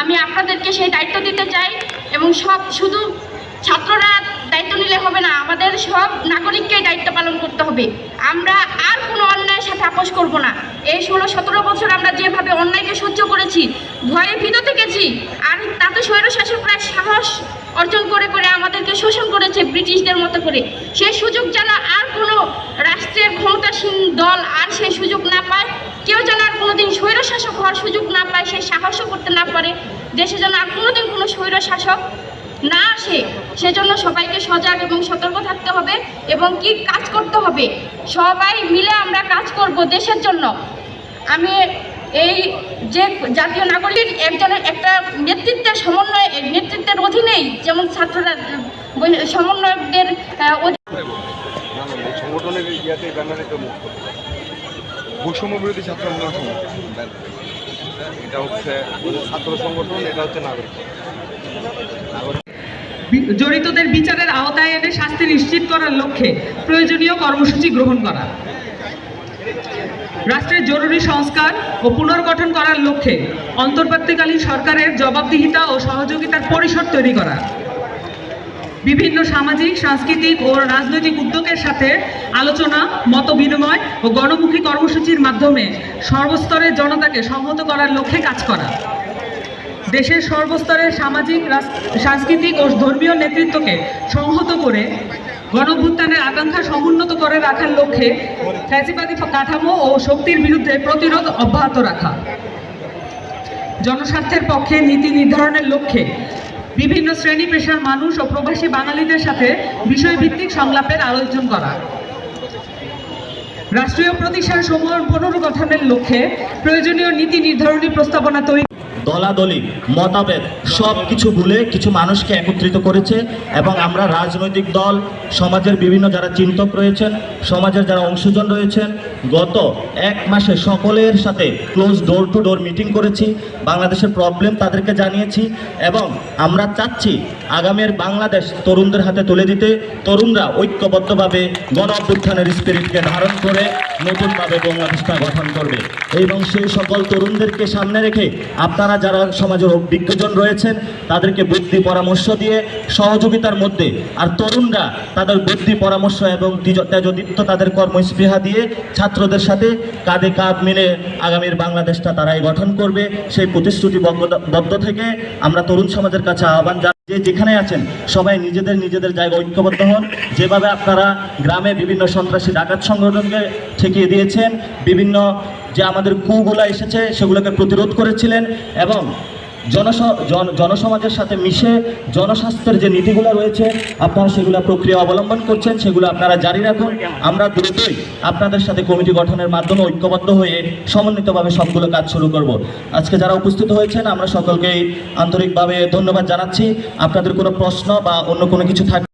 আমি আপনাদেরকে সেই দায়িত্ব দিতে চাই এবং সব শুধু ছাত্ররা দায়িত্ব নিলে হবে না, আমাদের সব নাগরিককেই দায়িত্ব পালন করতে হবে। আমরা আর কোনো অন্যায়ের সাথে আপোষ করব না। এই ষোলো সতেরো বছর আমরা যেভাবে অন্যায়কে সহ্য করেছি, ভয়ে ফিরতে থেকেছি, আর তাতে স্বৈরশাসকরা সাহস অর্জন করে শোষণ করেছে ব্রিটিশদের মতো করে। সেই সুযোগ যেন আর কোনো রাষ্ট্রের ক্ষমতাসীন দল আর সেই সুযোগ না পায়, কেউ যেন আর কোনোদিন স্বৈরশাসক হওয়ার সুযোগ না পায়, সে সাহসও করতে না পারে, দেশে যেন আর কোনোদিন কোনো স্বৈরশাসক না আসে, সেজন্য সবাইকে সজাগ এবং সতর্ক থাকতে হবে এবং কি কাজ করতে হবে, সবাই মিলে আমরা কাজ করব দেশের জন্য। আমি এই যে জাতীয় নাগরিক একজনের একটা নেতৃত্বের সমন্বয় নেতৃত্বের অধীনেই যেমন ছাত্ররা সমন্বয়কদের আহ, অধীনে না, না, এই সংগঠনের ইয়াতে ব্যানারে তো বৈষম্য বিরোধী ছাত্র আন্দোলন এটা হচ্ছে ছাত্র সংগঠন এটা হচ্ছে নাগরিক। নাগরিক জড়িতদের বিচারের আওতায় এনে শাস্তি নিশ্চিত করার লক্ষ্যে প্রয়োজনীয় কর্মসূচি গ্রহণ করা। রাষ্ট্রের জরুরি সংস্কার ও পুনর্গঠন করার লক্ষ্যে অন্তর্বর্তীকালীন সরকারের জবাবদিহিতা ও সহযোগিতার পরিসর তৈরি করা। বিভিন্ন সামাজিক, সাংস্কৃতিক ও রাজনৈতিক উদ্যোগের সাথে আলোচনা, মত বিনিময় ও গণমুখী কর্মসূচির মাধ্যমে সর্বস্তরের জনতাকে সংহত করার লক্ষ্যে কাজ করা। দেশের সর্বস্তরের সামাজিক সাংস্কৃতিক ও ধর্মীয় নেতৃত্বকে সংহত করে গণভ্যুত্থানের আকাঙ্ক্ষা সমুন্নত করে রাখার লক্ষ্যে ফ্যাসিবাদী কাঠামো ও শক্তির বিরুদ্ধে প্রতিরোধ অব্যাহত রাখা। জনস্বার্থের পক্ষে নীতি নির্ধারণের লক্ষ্যে বিভিন্ন শ্রেণি পেশার মানুষ ও প্রবাসী বাঙালিদের সাথে বিষয়ভিত্তিক সংলাপের আয়োজন করা। রাষ্ট্রীয় প্রতিষ্ঠান সমূহ পুনর্গঠনের লক্ষ্যে প্রয়োজনীয় নীতি নির্ধারণী প্রস্তাবনা তৈরি দলাদলি, মতাভেদ সব কিছু ভুলে কিছু মানুষকে একত্রিত করেছে এবং আমরা রাজনৈতিক দল, সমাজের বিভিন্ন যারা চিন্তক রয়েছেন, সমাজের যারা অংশজন রয়েছেন, গত এক মাসে সকলের সাথে close door to door meeting করেছি, বাংলাদেশের প্রবলেম তাদেরকে জানিয়েছি এবং আমরা চাচ্ছি আগামীর বাংলাদেশ তরুণদের হাতে তুলে দিতে, তরুণরা ঐক্যবদ্ধভাবে গণ অভ্যুত্থানের স্পিরিটকে ধারণ করে নতুনভাবে বাংলাদেশটা গঠন করবে। এবং সেই সকল তরুণদেরকে সামনে রেখে আপনারা যারা সমাজের অভিজ্ঞজন রয়েছেন, তাদেরকে বুদ্ধি পরামর্শ দিয়ে সহযোগিতার মধ্যে, আর তরুণরা তাদের বুদ্ধি পরামর্শ এবং তেজ- তেজদীপ্ত তাদের কর্মস্পৃহা দিয়ে ছাত্রদের সাথে কাঁধে কাঁধ মিলে আগামীর বাংলাদেশটা তারাই গঠন করবে। সেই প্রতিশ্রুতিবদ্ধ থেকে আমরা তরুণ সমাজের কাছে আহ্বান যে যেখানে আছেন, সবাই নিজেদের নিজেদের জায়গা ঐক্যবদ্ধ হন। যেভাবে আপনারা গ্রামে বিভিন্ন সন্ত্রাসী ডাকাত সংগঠনকে ঠেকিয়ে দিয়েছেন, বিভিন্ন যে আমাদের কুগুলা এসেছে, সেগুলোকে প্রতিরোধ করেছিলেন এবং জনসমাজের সাথে মিশে জনস্বাস্থ্যের যে নীতিগুলো রয়েছে, আপনারা সেগুলো প্রক্রিয়া অবলম্বন করছেন, সেগুলো আপনারা জারি রাখুন। আমরা দ্রুতই আপনাদের সাথে কমিটি গঠনের মাধ্যমে ঐক্যবদ্ধ হয়ে সমন্বিতভাবে সবগুলো কাজ শুরু করব। আজকে যারা উপস্থিত হয়েছেন, আমরা সকলকেই আন্তরিকভাবে ধন্যবাদ জানাচ্ছি। আপনাদের কোনো প্রশ্ন বা অন্য কোনো কিছু থাকলে